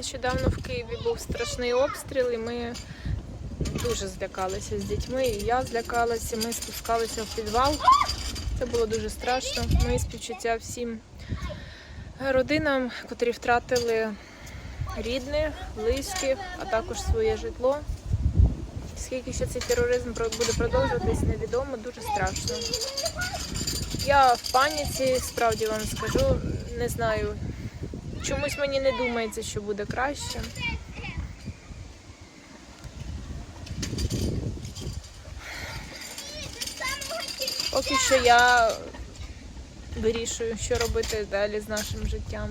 Нещодавно в Києві був страшний обстріл, і ми дуже злякалися з дітьми. І я злякалася, ми спускалися в підвал. Це було дуже страшно. Мої співчуття всім родинам, котрі втратили рідних, близьких, а також своє житло. Скільки ще цей тероризм буде продовжуватись, невідомо, дуже страшно. Я в паніці, справді вам скажу, не знаю. Чомусь мені не думається, що буде краще. Поки що я вирішую, що робити далі з нашим життям.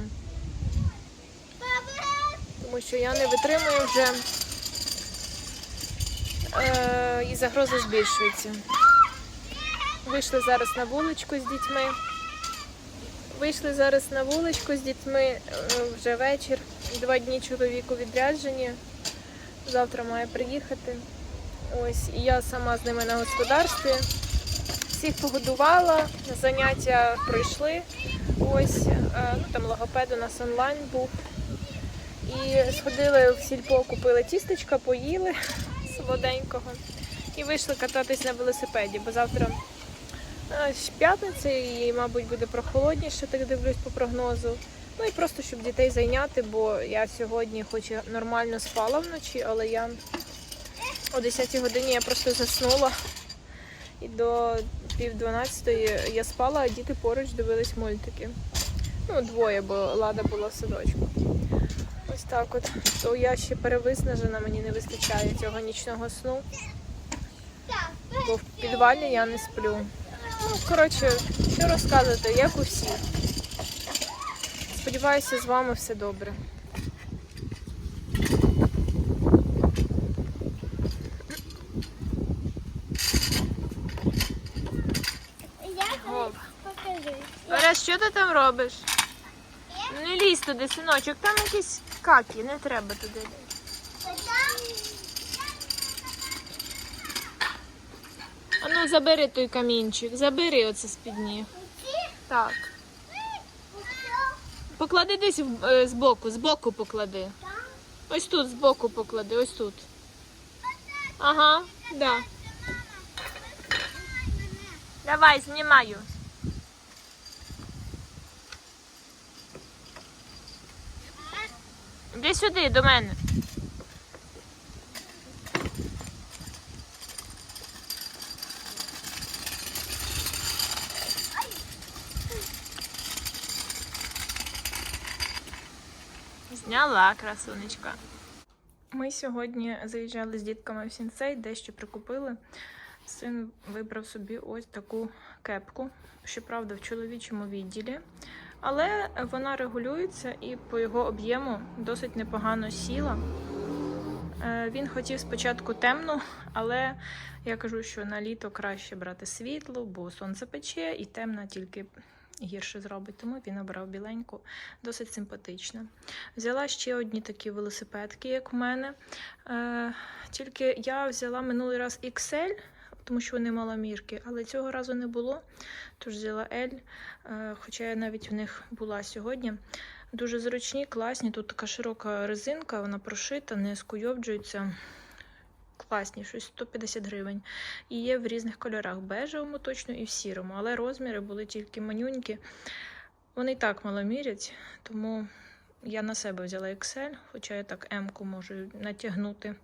Тому що я не витримую вже е, і загроза збільшується. Вийшли зараз на вуличку з дітьми. Вийшли зараз на вуличку з дітьми е, вже вечір. Два дні чоловіку відряджені. Завтра має приїхати. Ось, і я сама з ними на господарстві. Всіх погодувала, заняття пройшли. Ось, е, ну там логопед у нас онлайн був. І сходили в сільпо, купили тістечка, поїли солоденького. І вийшли кататись на велосипеді, бо завтра п'ятниця і, мабуть, буде прохолодніше, так дивлюсь по прогнозу. Ну і просто щоб дітей зайняти, бо я сьогодні, хоч і нормально спала вночі, але я о 10 годині я просто заснула. І до пів дванадцятої я спала, а діти поруч дивились мультики. Ну, двоє, бо лада була в садочку. Ось так от. То я ще перевиснажена, мені не вистачає цього нічного сну. Бо в підвалі я не сплю. Ну, коротше, що розказувати, як у всіх. Сподіваюся, з вами все добре. Береш, що ти там робиш? Не лізь туди, синочок, там якісь какі, не треба туди. А ну забери той камінчик, забери оце з-під ніг. Так. Поклади десь е, збоку, збоку поклади. Ось тут збоку поклади, ось тут. Ага, да. Давай, знімаю. Іди сюди до мене. Зняла красунечка. Ми сьогодні заїжджали з дітками в сінцей, дещо прикупили. Син вибрав собі ось таку кепку, щоправда, в чоловічому відділі. Але вона регулюється і по його об'єму досить непогано сіла. Е, Він хотів спочатку темну, але я кажу, що на літо краще брати світло, бо сонце пече і темна тільки гірше зробить. Тому він обрав біленьку, досить симпатична. Взяла ще одні такі велосипедки, як у мене. Е, Тільки я взяла минулий раз XL, тому що вони маломірки, але цього разу не було. Тож взяла L, е, хоча я навіть в них була сьогодні. Дуже зручні, класні. Тут така широка резинка, вона прошита, не скуйовджується. Класні, щось 150 гривень. І є в різних кольорах: бежевому точно і в сірому, але розміри були тільки манюнькі. Вони і так мало мірять, тому я на себе взяла XL, хоча я так М-ку можу натягнути.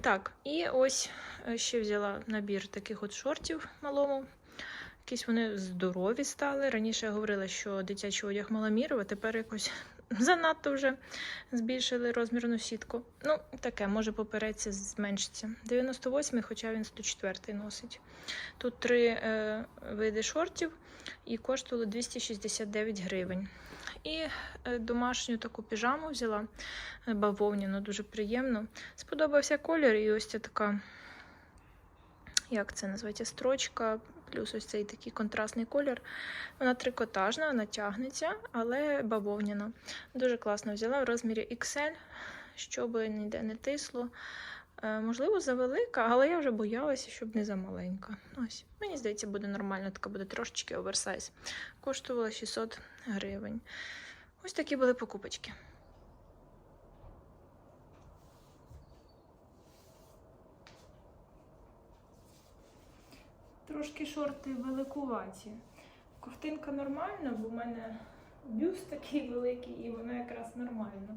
Так, і ось е, ще взяла набір таких от шортів малому. Якісь вони здорові стали. Раніше я говорила, що дитячий одяг маломірив, а тепер якось занадто вже збільшили розмірну сітку. Ну, таке, може попереться, зменшиться. 98-й, хоча він 104-й носить. Тут три е, види шортів і коштували 269 гривень. І е, домашню таку піжаму взяла е, бавовняну, дуже приємно. Сподобався колір, і ось ця така, як це називається, строчка, плюс ось цей такий контрастний колір. Вона трикотажна, вона тягнеться, але бавовняна. Дуже класно взяла в розмірі XL, щоб ніде не тисло. Е, Можливо, завелика, але я вже боялася, щоб не замаленька. Ось, мені здається, буде нормально, така буде трошечки оверсайз. Коштувала 600 гривень. Ось такі були покупочки. Трошки шорти великуваті. Ковтинка нормальна, бо в мене бюст такий великий і воно якраз нормально.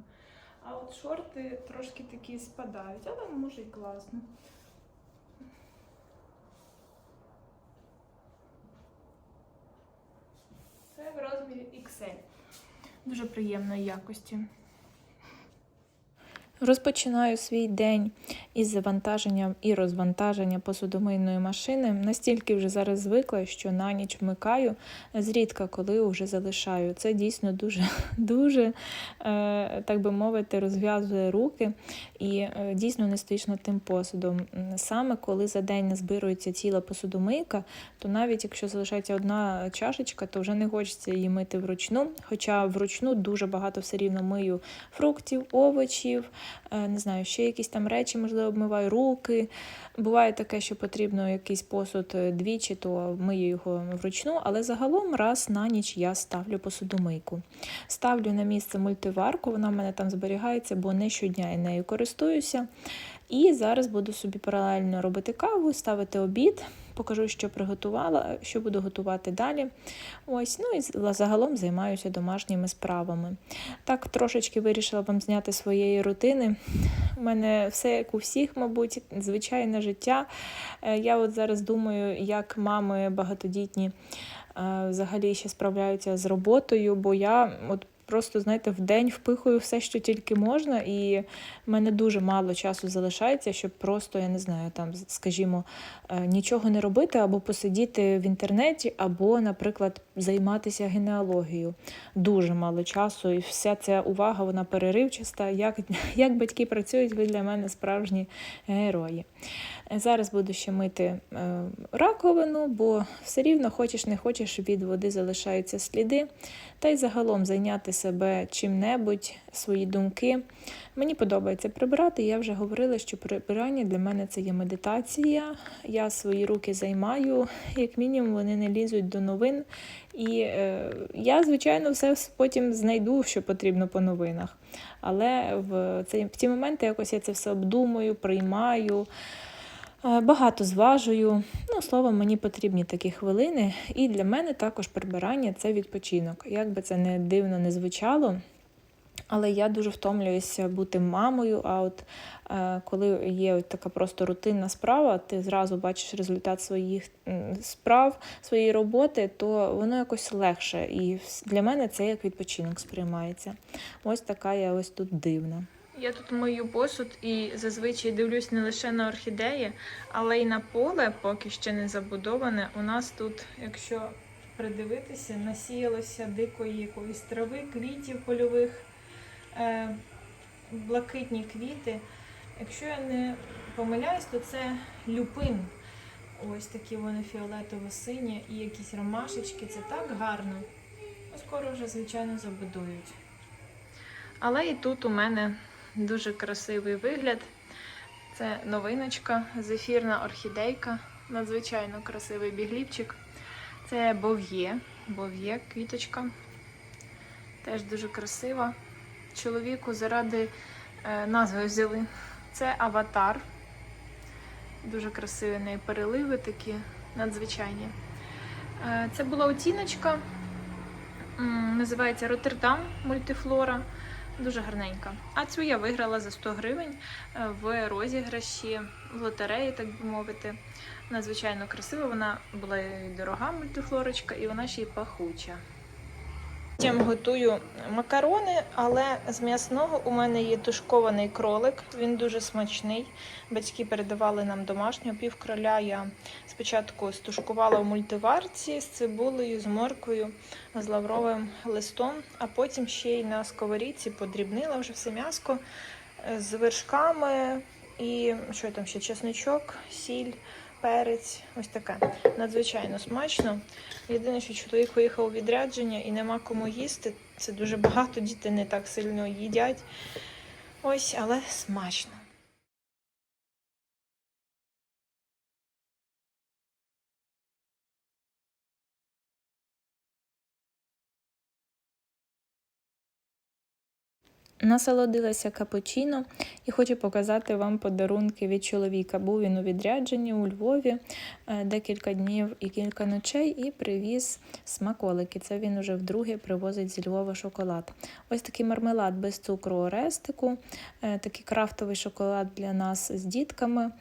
А от шорти трошки такі спадають, але може й класно. Це в розмірі XL. Дуже приємної якості. Розпочинаю свій день із завантаженням і розвантаження посудомийної машини. Настільки вже зараз звикла, що на ніч вмикаю, зрідка коли вже залишаю. Це дійсно дуже, дуже, е, так би мовити, розв'язує руки і е, дійсно не над тим посудом. Саме коли за день назбирується ціла посудомийка, то навіть якщо залишається одна чашечка, то вже не хочеться її мити вручну. Хоча вручну дуже багато все рівно мию фруктів, овочів, не знаю, ще якісь там речі, можливо, обмиваю руки. Буває таке, що потрібно якийсь посуд е, двічі, то мию його вручну, але загалом раз на ніч я ставлю посудомийку. Ставлю на місце мультиварку, вона в мене там зберігається, бо не щодня я нею користуюся. І зараз буду собі паралельно робити каву, ставити обід, покажу, що приготувала, що буду готувати далі. Ось, ну і загалом займаюся домашніми справами. Так, трошечки вирішила вам зняти своєї рутини. У мене все як у всіх, мабуть, звичайне життя. Е, Я от зараз думаю, як мами багатодітні е, взагалі ще справляються з роботою, бо я от просто, знаєте, в день впихую все, що тільки можна, і в мене дуже мало часу залишається, щоб просто, я не знаю, там, скажімо, е, нічого не робити, або посидіти в інтернеті, або, наприклад, займатися генеалогією. Дуже мало часу, і вся ця увага вона переривчаста. Як, як батьки працюють, ви для мене справжні герої. Е, Зараз буду ще мити е, раковину, бо все рівно, хочеш не хочеш, від води залишаються сліди. Та й загалом зайняти себе чим-небудь, свої думки. Мені подобається прибирати. Я вже говорила, що прибирання для мене це є медитація. Я свої руки займаю, як мінімум, вони не лізуть до новин. І е, я, звичайно, все потім знайду, що потрібно по новинах. Але в, цей, в ці моменти якось я це все обдумую, приймаю. Е, Багато зважую. Ну, словом, мені потрібні такі хвилини. І для мене також прибирання це відпочинок. Як би це не дивно не звучало, але я дуже втомлююся бути мамою. А от е, коли є от така просто рутинна справа, ти зразу бачиш результат своїх справ, своєї роботи, то воно якось легше. І для мене це як відпочинок сприймається. Ось така я ось тут дивна. Я тут мию посуд і зазвичай дивлюсь не лише на орхідеї, але й на поле, поки ще не забудоване. У нас тут, якщо придивитися, насіялося дикої якоїсь трави, квітів польових, е, блакитні квіти. Якщо я не помиляюсь, то це люпин. Ось такі вони фіолетово-сині і якісь ромашечки. Це так гарно. Скоро вже, звичайно, забудують. Але і тут у мене дуже красивий вигляд. Це новиночка, зефірна орхідейка, надзвичайно красивий бігліпчик. Це бов'є, бов'є квіточка. Теж дуже красива. Чоловіку заради е, назви взяли. Це аватар. Дуже красиві неї переливи такі надзвичайні. Е, це була оціночка. Називається Роттердам мультифлора. Дуже гарненька. А цю я виграла за 100 гривень е, в розіграші, в лотереї, так би мовити. Надзвичайно красива. Вона була і дорога мультифлорочка, і вона ще й пахуча. Потім готую макарони, але з м'ясного у мене є тушкований кролик. Він дуже смачний. Батьки передавали нам домашнього півкроля. Я спочатку стушкувала в мультиварці з цибулею, з морквою, з лавровим листом, а потім ще й на сковорідці подрібнила вже все м'яско е, з вершками і що там ще чесничок, сіль. Перець, ось таке. Надзвичайно смачно. Єдине, що чоловік виїхав у відрядження і нема кому їсти. Це дуже багато, діти не так сильно їдять. Ось, але смачно. Насолодилася капучино і хочу показати вам подарунки від чоловіка. Був він у відрядженні у Львові е, декілька днів і кілька ночей, і привіз смаколики. Це він уже вдруге привозить зі Львова шоколад. Ось такий мармелад без цукру орестику, е, такий крафтовий шоколад для нас з дітками.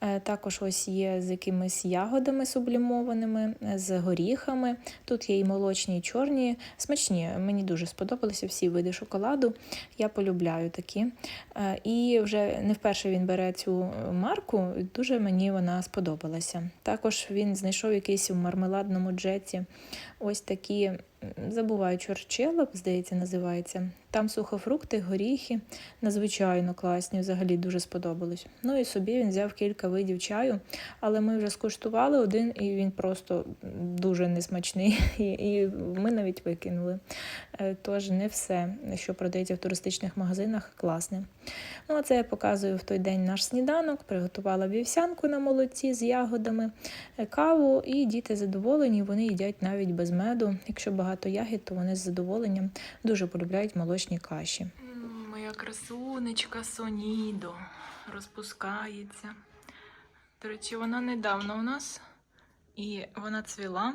Е, Також ось є з якимись ягодами сублімованими, з горіхами. Тут є і молочні, і чорні. Смачні. Мені дуже сподобалися всі види шоколаду. Я полюбляю такі. Е, І вже не вперше він бере цю марку. Дуже мені вона сподобалася. Також він знайшов якийсь у мармеладному джеті ось такі. Забуваю, чорчела, здається, називається. Там сухофрукти, горіхи, надзвичайно класні, взагалі дуже сподобалось. Ну і собі він взяв кілька видів чаю, але ми вже скуштували один, і він просто дуже несмачний. І, і ми навіть викинули. Е, Тож не все, що продається в туристичних магазинах, класне. Ну, а це я показую в той день наш сніданок. Приготувала вівсянку на молоці з ягодами, е, каву, і діти задоволені, вони їдять навіть без меду. Якщо багато ягід, то вони з задоволенням дуже полюбляють молочні каші. Моя красунечка Сонідо розпускається. До речі, вона недавно у нас і вона цвіла.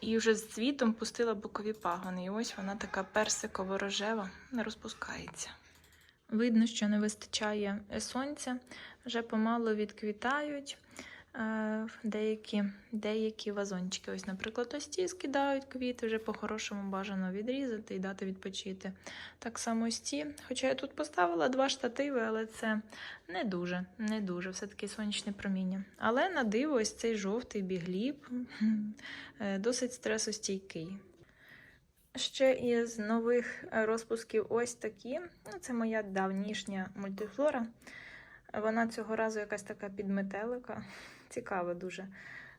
І вже з цвітом пустила бокові пагони. І ось вона така персиково-рожева, не розпускається. Видно, що не вистачає сонця, вже помало відквітають деякі, деякі вазончики. Ось, наприклад, ось ці скидають квіти, вже по-хорошому бажано відрізати і дати відпочити. Так само ось ці. Хоча я тут поставила два штативи, але це не дуже, не дуже, все-таки сонячне проміння. Але на диво, ось цей жовтий бігліб е, досить стресостійкий. Ще із нових е, розпусків ось такі. Ну, це моя давнішня мультифлора. Вона цього разу якась така підметелика. Цікава дуже.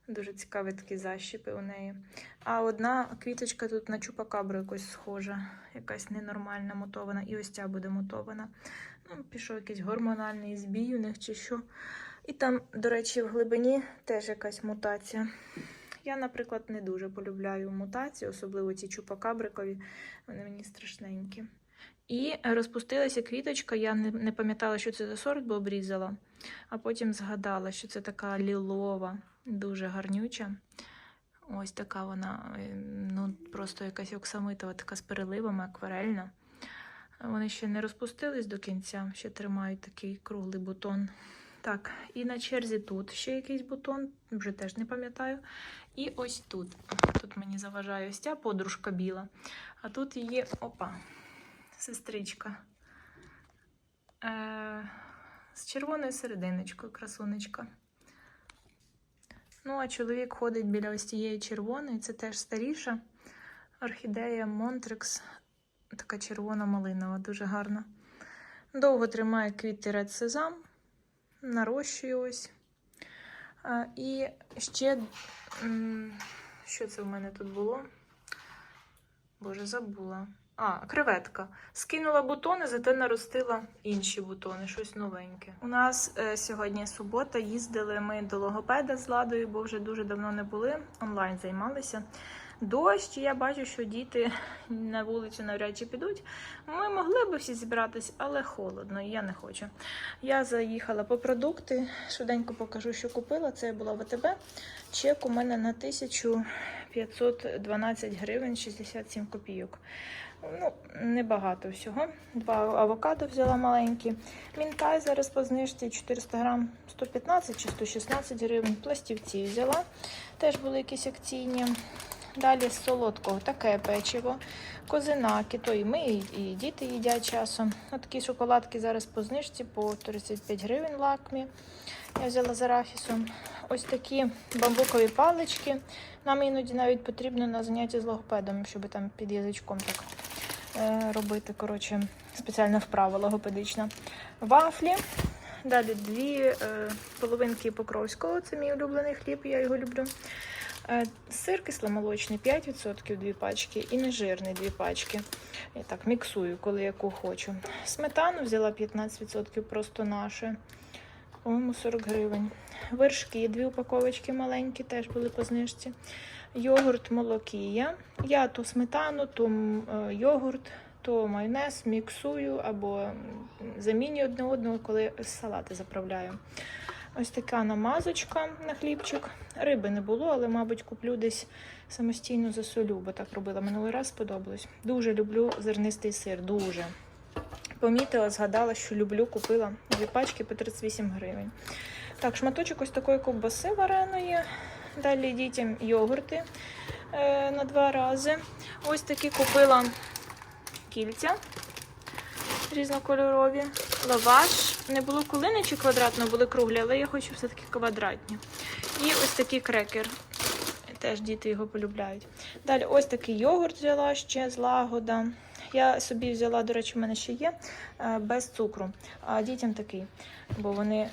Дуже цікаві такі защіпи у неї. А одна квіточка тут на чупакабру якось схожа, якась ненормальна мотована. І ось ця буде мотована. Ну, пішов якийсь гормональний збій у них чи що. І там, до речі, в глибині теж якась мутація. Я, наприклад, не дуже полюбляю мутації, особливо ці чупакабрикові, вони мені страшненькі. І розпустилася квіточка, я не, пам'ятала, що це за сорт, бо обрізала, а потім згадала, що це така лілова, дуже гарнюча. Ось така вона, е, ну просто якась оксамитова, така з переливами, акварельна. Вони ще не розпустились до кінця, ще тримають такий круглий бутон. Так, і на черзі тут ще якийсь бутон, вже теж не пам'ятаю. І ось тут. Тут мені заважає ось ця подружка біла. А тут її опа, сестричка. Е, з червоною серединочкою, красунечка. Ну, а чоловік ходить біля ось цієї червоної, це теж старіша. Орхідея Монтрекс. Така червона малинова, дуже гарна. Довго тримає квіти Ред Сезам, нарощує ось. А, і ще, що це в мене тут було? Боже, забула. А, креветка. Скинула бутони, зате наростила інші бутони, щось новеньке. У нас е, сьогодні субота, їздили ми до логопеда з ладою, бо вже дуже давно не були. Онлайн займалися. Дощ, я бачу, що діти на вулицю навряд чи підуть. Ми могли б всі зібратись, але холодно, я не хочу. Я заїхала по продукти, швиденько покажу, що купила. Це була ВТБ. Чек у мене на 1512 гривень 67 копійок. Ну, небагато всього. Два авокадо взяла маленькі. Мінтай зараз по знижці 400 грам 115 чи 116 гривень. Пластівці взяла. Теж були якісь акційні. Далі з солодкого таке печиво, козинаки, то і ми, і, діти їдять часом. Ось такі шоколадки зараз по знижці по 35 гривень лакмі. Я взяла з арафісом. Ось такі бамбукові палички. Нам іноді навіть потрібно на заняття з логопедом, щоб там під язичком так е, робити. Коротше, спеціальна вправа логопедична. Вафлі. Далі дві е, половинки покровського. Це мій улюблений хліб, я його люблю. Е, Сир кисломолочний 5%, дві пачки, і нежирний дві пачки. Я так міксую, коли яку хочу. Сметану взяла 15% просто наше. По-моєму, 40 гривень. Вершки, дві упаковочки маленькі, теж були по знижці. Йогурт молокія. Я ту сметану, м, е, йогурт то майонез міксую або замінюю одне одного, коли салати заправляю. Ось така намазочка на хлібчик. Риби не було, але, мабуть, куплю десь самостійно засолю, бо так робила минулий раз, сподобалось. Дуже люблю зернистий сир, дуже. Помітила, згадала, що люблю, купила дві пачки по 38 гривень. Так, шматочок ось такої ковбаси вареної. Далі дітям йогурти е, на два рази. Ось такі купила кільця різнокольорові. Лаваш. Не було кулини чи квадратно, були круглі, але я хочу все-таки квадратні. І ось такий крекер. Теж діти його полюбляють. Далі ось такий йогурт взяла ще з лагода. Я собі взяла, до речі, в мене ще є е, без цукру. А дітям такий, бо вони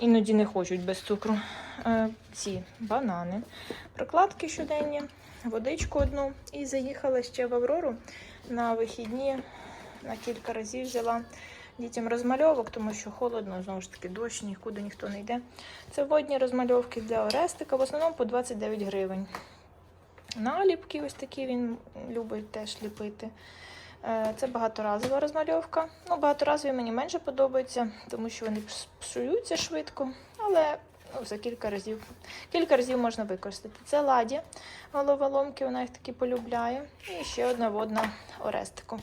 іноді не хочуть без цукру. Е, Ці банани, прокладки щоденні, водичку одну. І заїхала ще в Аврору на вихідні. На кілька разів взяла дітям розмальовок, тому що холодно, знову ж таки, дощ, нікуди ніхто не йде. Це водні розмальовки для Орестика, в основному по 29 гривень. Наліпки ось такі він любить теж ліпити. Е, Це багаторазова розмальовка. Ну, багаторазові мені менше подобаються, тому що вони псуються швидко, але ну, за кілька разів. Кілька разів можна використати. Це ладі головоломки, вона їх такі полюбляє. І ще одна водна Орестику.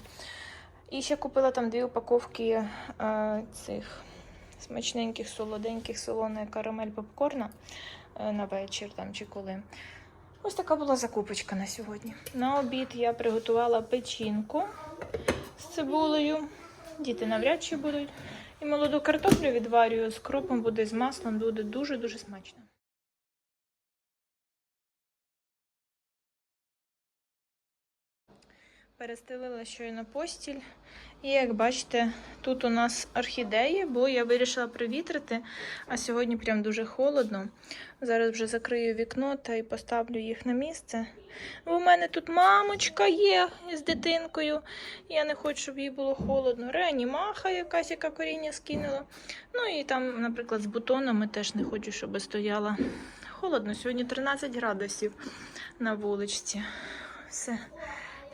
І ще купила там дві упаковки е, цих смачненьких, солоденьких, солоної карамель попкорна е, на вечір там чи коли. Ось така була закупочка на сьогодні. На обід я приготувала печінку з цибулею. Діти навряд чи будуть. І молоду картоплю відварюю з кропом, буде з маслом, буде дуже-дуже смачно. Перестелила щойно постіль. І як бачите, тут у нас орхідеї, бо я вирішила привітрити, а сьогодні прям дуже холодно. Зараз вже закрию вікно та й поставлю їх на місце. Бо в мене тут мамочка є з дитинкою. Я не хочу, щоб їй було холодно. Реанімаха якась, яка коріння скинула. Ну і там, наприклад, з бутонами теж не хочу, щоб стояла. Холодно, сьогодні 13 градусів на вуличці. Все.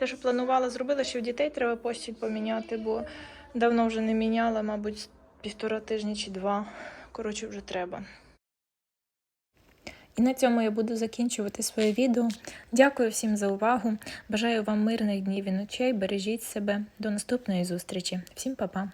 Те, що планувала, зробила, що в дітей треба постіль поміняти, бо давно вже не міняла, мабуть, півтора тижні чи два. Коротше, вже треба. І на цьому я буду закінчувати своє відео. Дякую всім за увагу. Бажаю вам мирних днів і ночей. Бережіть себе. До наступної зустрічі. Всім па-па!